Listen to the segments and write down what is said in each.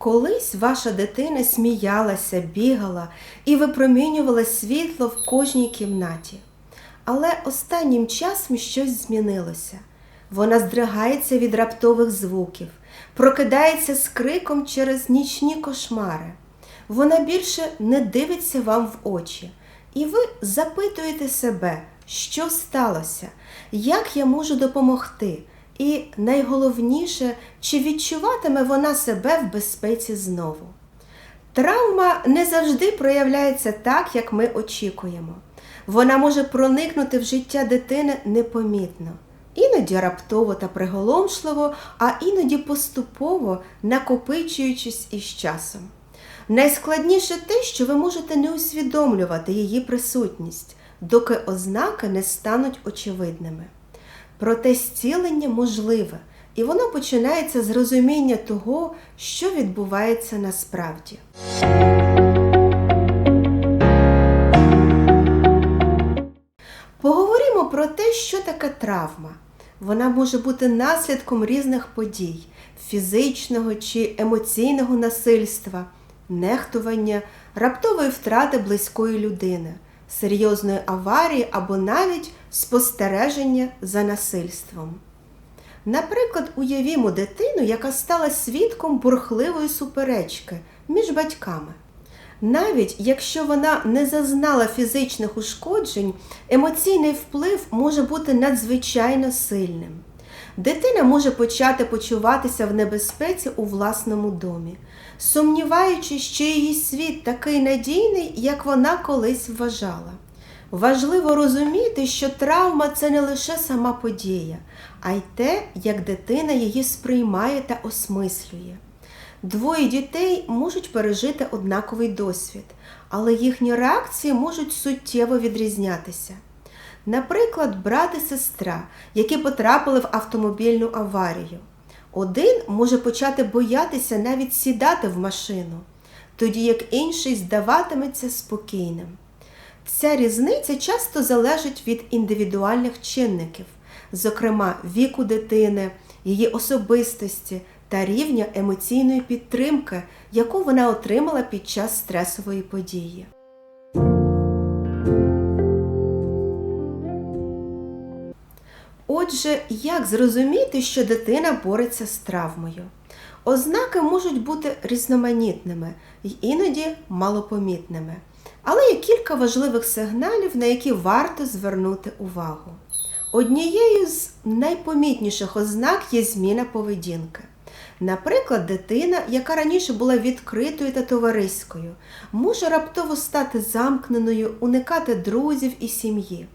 Колись ваша дитина сміялася, бігала і випромінювала світло в кожній кімнаті. Але останнім часом щось змінилося. Вона здригається від раптових звуків, прокидається з криком через нічні кошмари. Вона більше не дивиться вам в очі, і ви запитуєте себе, що сталося, як я можу допомогти, і найголовніше, чи відчуватиме вона себе в безпеці знову. Травма не завжди проявляється так, як ми очікуємо. Вона може проникнути в життя дитини непомітно, іноді раптово та приголомшливо, а іноді поступово накопичуючись із часом. Найскладніше те, що ви можете не усвідомлювати її присутність, доки ознаки не стануть очевидними. Проте зцілення можливе, і воно починається з розуміння того, що відбувається насправді. Поговоримо про те, що таке травма. Вона може бути наслідком різних подій фізичного чи емоційного насильства, нехтування, раптової втрати близької людини, серйозної аварії або навіть спостереження за насильством. Наприклад, уявімо дитину, яка стала свідком бурхливої суперечки між батьками. Навіть якщо вона не зазнала фізичних ушкоджень, емоційний вплив може бути надзвичайно сильним. Дитина може почати почуватися в небезпеці у власному домі, сумніваючись, що її світ такий надійний, як вона колись вважала. Важливо розуміти, що травма це не лише сама подія, а й те, як дитина її сприймає та осмислює. Двоє дітей можуть пережити однаковий досвід, але їхні реакції можуть суттєво відрізнятися. Наприклад, брат і сестра, які потрапили в автомобільну аварію. Один може почати боятися навіть сідати в машину, тоді як інший здаватиметься спокійним. Ця різниця часто залежить від індивідуальних чинників, зокрема віку дитини, її особистості та рівня емоційної підтримки, яку вона отримала під час стресової події. Отже, як зрозуміти, що дитина бореться з травмою? Ознаки можуть бути різноманітними і іноді малопомітними. Але є кілька важливих сигналів, на які варто звернути увагу. Однією з найпомітніших ознак є зміна поведінки. Наприклад, дитина, яка раніше була відкритою та товариською, може раптово стати замкненою, уникати друзів і сім'ї.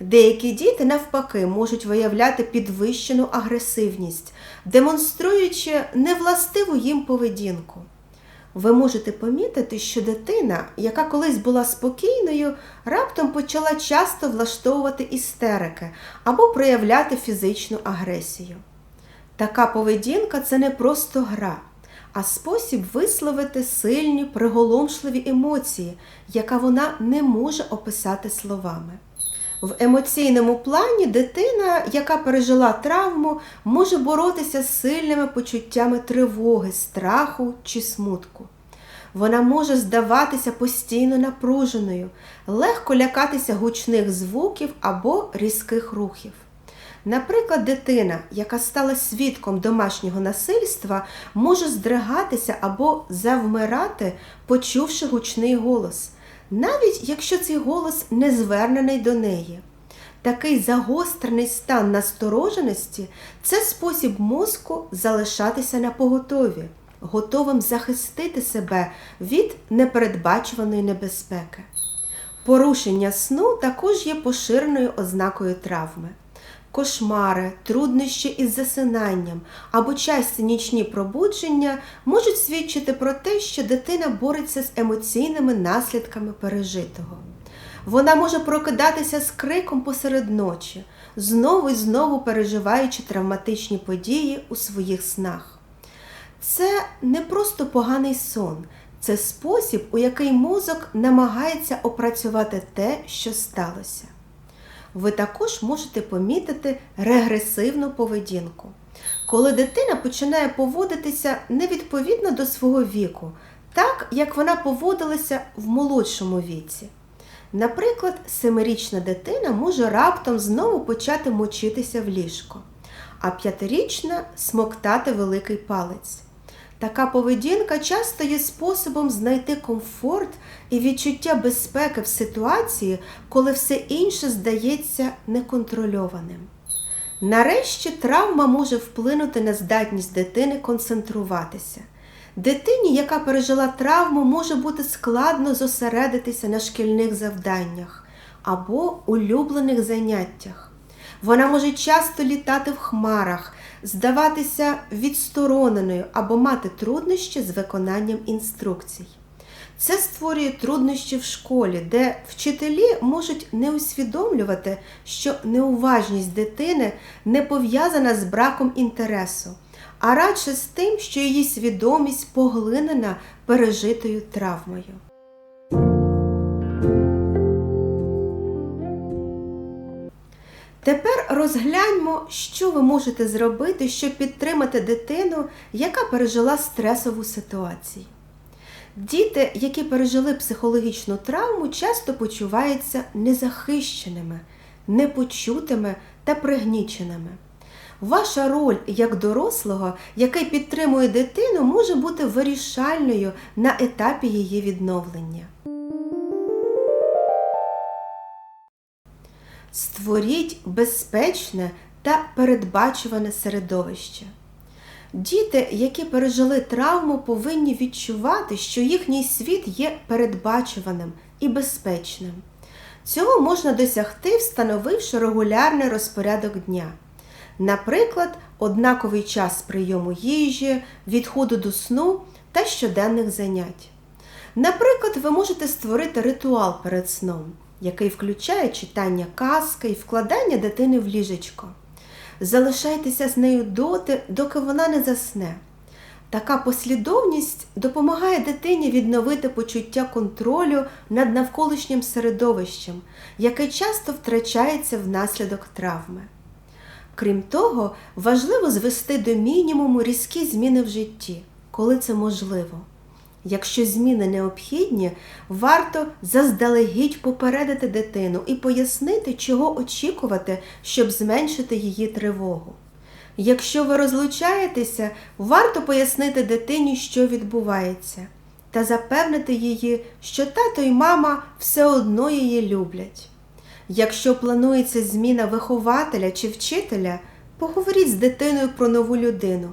Деякі діти, навпаки, можуть виявляти підвищену агресивність, демонструючи невластиву їм поведінку. Ви можете помітити, що дитина, яка колись була спокійною, раптом почала часто влаштовувати істерики або проявляти фізичну агресію. Така поведінка це не просто гра, а спосіб висловити сильні приголомшливі емоції, яка вона не може описати словами. В емоційному плані дитина, яка пережила травму, може боротися з сильними почуттями тривоги, страху чи смутку. Вона може здаватися постійно напруженою, легко лякатися гучних звуків або різких рухів. Наприклад, дитина, яка стала свідком домашнього насильства, може здригатися або завмирати, почувши гучний голос навіть якщо цей голос не звернений до неї. Такий загострений стан настороженості це спосіб мозку залишатися на поготові, готовим захистити себе від непередбачуваної небезпеки. Порушення сну також є поширеною ознакою травми кошмари, труднощі із засинанням або часті нічні пробудження можуть свідчити про те, що дитина бореться з емоційними наслідками пережитого. Вона може прокидатися з криком посеред ночі, знову і знову переживаючи травматичні події у своїх снах. Це не просто поганий сон, це спосіб, у який мозок намагається опрацювати те, що сталося ви також можете помітити регресивну поведінку. коли дитина починає поводитися невідповідно до свого віку, так як вона поводилася в молодшому віці. Наприклад, семирічна дитина може раптом знову почати мочитися в ліжко, а п'ятирічна смоктати великий палець. Така поведінка часто є способом знайти комфорт і відчуття безпеки в ситуації, коли все інше здається неконтрольованим. Нарешті травма може вплинути на здатність дитини концентруватися. Дитині, яка пережила травму, може бути складно зосередитися на шкільних завданнях або улюблених заняттях. Вона може часто літати в хмарах, здаватися відстороненою або мати труднощі з виконанням інструкцій. Це створює труднощі в школі, де вчителі можуть не усвідомлювати, що неуважність дитини не пов'язана з браком інтересу, а радше з тим, що її свідомість поглинена пережитою травмою. Тепер розгляньмо, що ви можете зробити, щоб підтримати дитину, яка пережила стресову ситуацію. Діти, які пережили психологічну травму, часто почуваються незахищеними, непочутими та пригніченими. Ваша роль як дорослого, який підтримує дитину, може бути вирішальною на етапі її відновлення. Створіть безпечне та передбачуване середовище. Діти, які пережили травму, повинні відчувати, що їхній світ є передбачуваним і безпечним. Цього можна досягти, встановивши регулярний розпорядок дня. Наприклад, однаковий час прийому їжі, відходу до сну та щоденних занять. Наприклад, ви можете створити ритуал перед сном, який включає читання казки і вкладання дитини в ліжечко. Залишайтеся з нею доти, доки вона не засне. Така послідовність допомагає дитині відновити почуття контролю над навколишнім середовищем, яке часто втрачається внаслідок травми. Крім того, важливо звести до мінімуму різкі зміни в житті, коли це можливо. Якщо зміни необхідні, варто заздалегідь попередити дитину і пояснити, чого очікувати, щоб зменшити її тривогу. Якщо ви розлучаєтеся, варто пояснити дитині, що відбувається, та запевнити її, що тато і мама все одно її люблять. Якщо планується зміна вихователя чи вчителя, поговоріть з дитиною про нову людину.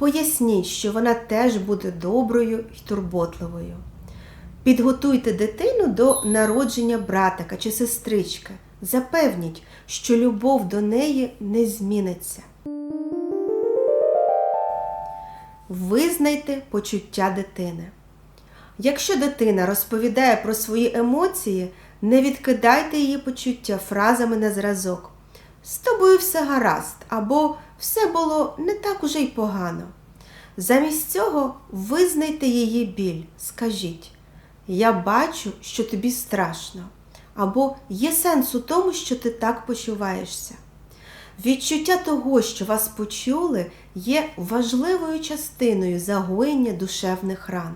Поясніть, що вона теж буде доброю і турботливою. Підготуйте дитину до народження братика чи сестрички. Запевніть, що любов до неї не зміниться. Визнайте почуття дитини. Якщо дитина розповідає про свої емоції, не відкидайте її почуття фразами на зразок. З тобою все гаразд або все було не так уже й погано. Замість цього визнайте її біль, скажіть, я бачу, що тобі страшно, або є сенс у тому, що ти так почуваєшся. Відчуття того, що вас почули, є важливою частиною загоєння душевних ран.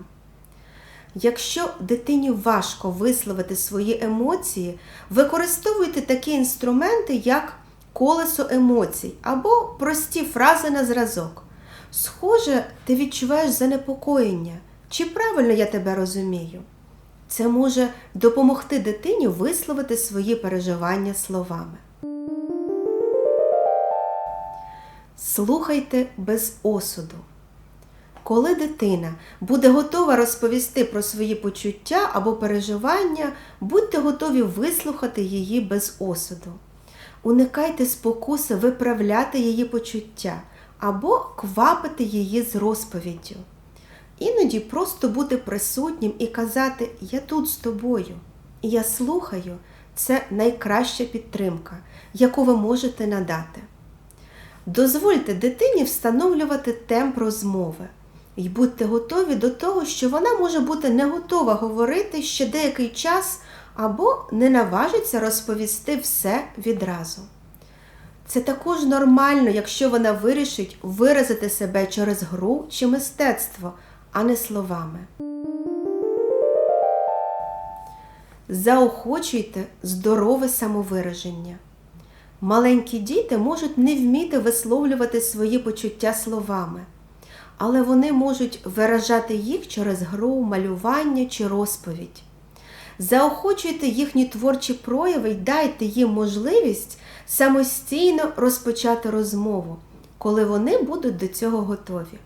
Якщо дитині важко висловити свої емоції, використовуйте такі інструменти, як колесо емоцій або прості фрази на зразок. Схоже, ти відчуваєш занепокоєння. Чи правильно я тебе розумію? Це може допомогти дитині висловити свої переживання словами. Слухайте без осуду. Коли дитина буде готова розповісти про свої почуття або переживання, будьте готові вислухати її без осуду. Уникайте спокуси виправляти її почуття або квапити її з розповіддю. Іноді просто бути присутнім і казати Я тут з тобою, я слухаю це найкраща підтримка, яку ви можете надати. Дозвольте дитині встановлювати темп розмови і будьте готові до того, що вона може бути не готова говорити ще деякий час або не наважиться розповісти все відразу. Це також нормально, якщо вона вирішить виразити себе через гру чи мистецтво, а не словами. Заохочуйте здорове самовираження. Маленькі діти можуть не вміти висловлювати свої почуття словами, але вони можуть виражати їх через гру, малювання чи розповідь. Заохочуйте їхні творчі прояви й дайте їм можливість самостійно розпочати розмову, коли вони будуть до цього готові.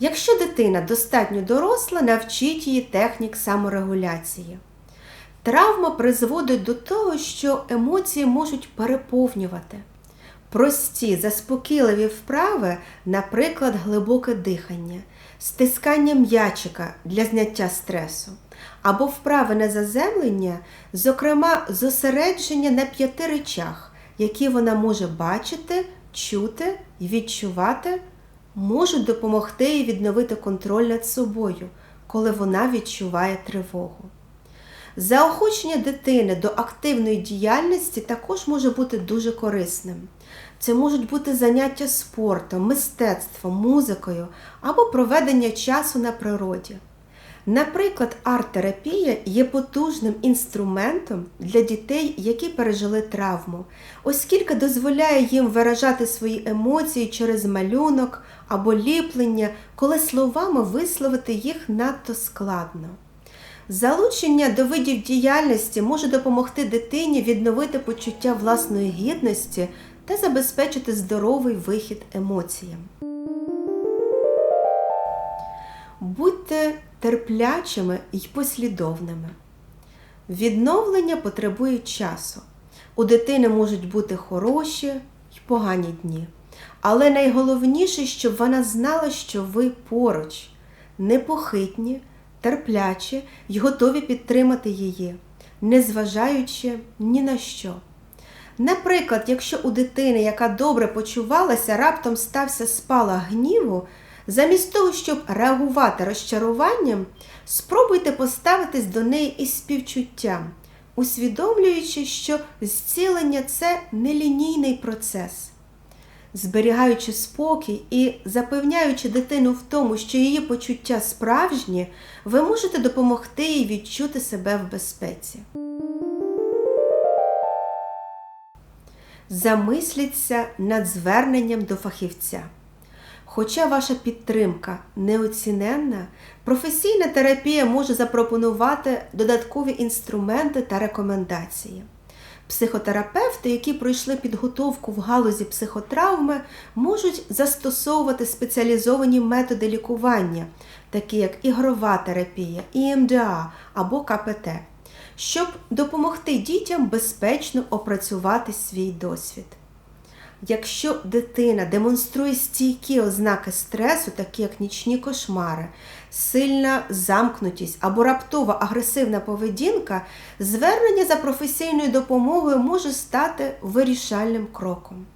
Якщо дитина достатньо доросла, навчіть її технік саморегуляції. Травма призводить до того, що емоції можуть переповнювати. Прості, заспокійливі вправи, наприклад, глибоке дихання, стискання м'ячика для зняття стресу, або вправи на заземлення, зокрема, зосередження на п'яти речах, які вона може бачити, чути і відчувати, можуть допомогти їй відновити контроль над собою, коли вона відчуває тривогу. Заохочення дитини до активної діяльності також може бути дуже корисним. Це можуть бути заняття спортом, мистецтвом, музикою або проведення часу на природі. Наприклад, арт-терапія є потужним інструментом для дітей, які пережили травму, оскільки дозволяє їм виражати свої емоції через малюнок або ліплення, коли словами висловити їх надто складно. Залучення до видів діяльності може допомогти дитині відновити почуття власної гідності та забезпечити здоровий вихід емоціям. Будьте терплячими й послідовними. Відновлення потребує часу. У дитини можуть бути хороші й погані дні. Але найголовніше, щоб вона знала, що ви поруч, непохитні, терплячі й готові підтримати її, незважаючи ні на що. Наприклад, якщо у дитини, яка добре почувалася, раптом стався спалах гніву, замість того, щоб реагувати розчаруванням, спробуйте поставитись до неї із співчуттям, усвідомлюючи, що зцілення це нелінійний процес. Зберігаючи спокій і запевняючи дитину в тому, що її почуття справжні, ви можете допомогти їй відчути себе в безпеці. Замисліться над зверненням до фахівця. Хоча ваша підтримка неоціненна, професійна терапія може запропонувати додаткові інструменти та рекомендації. Психотерапевти, які пройшли підготовку в галузі психотравми, можуть застосовувати спеціалізовані методи лікування, такі як ігрова терапія, ІМДА або КПТ, щоб допомогти дітям безпечно опрацювати свій досвід. Якщо дитина демонструє стійкі ознаки стресу, такі як нічні кошмари, сильна замкнутість або раптова агресивна поведінка, звернення за професійною допомогою може стати вирішальним кроком.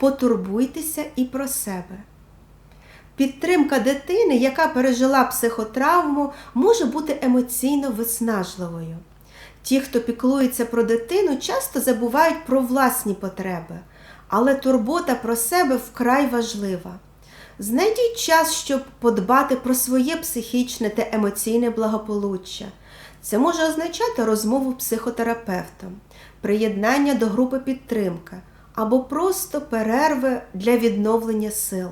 Потурбуйтеся і про себе. Підтримка дитини, яка пережила психотравму, може бути емоційно виснажливою. Ті, хто піклується про дитину, часто забувають про власні потреби, але турбота про себе вкрай важлива. Знайдіть час, щоб подбати про своє психічне та емоційне благополуччя. Це може означати розмову психотерапевтом, приєднання до групи підтримки або просто перерви для відновлення сил.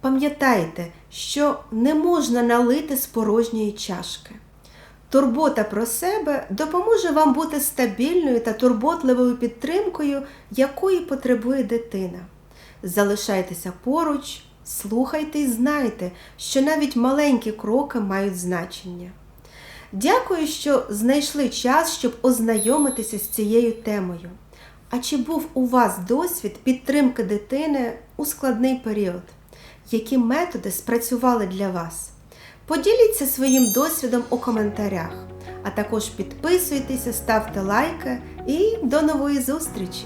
Пам'ятайте, що не можна налити з порожньої чашки. Турбота про себе допоможе вам бути стабільною та турботливою підтримкою, якої потребує дитина. Залишайтеся поруч, слухайте і знайте, що навіть маленькі кроки мають значення. Дякую, що знайшли час, щоб ознайомитися з цією темою. А чи був у вас досвід підтримки дитини у складний період? Які методи спрацювали для вас? Поділіться своїм досвідом у коментарях, а також підписуйтеся, ставте лайки і до нової зустрічі!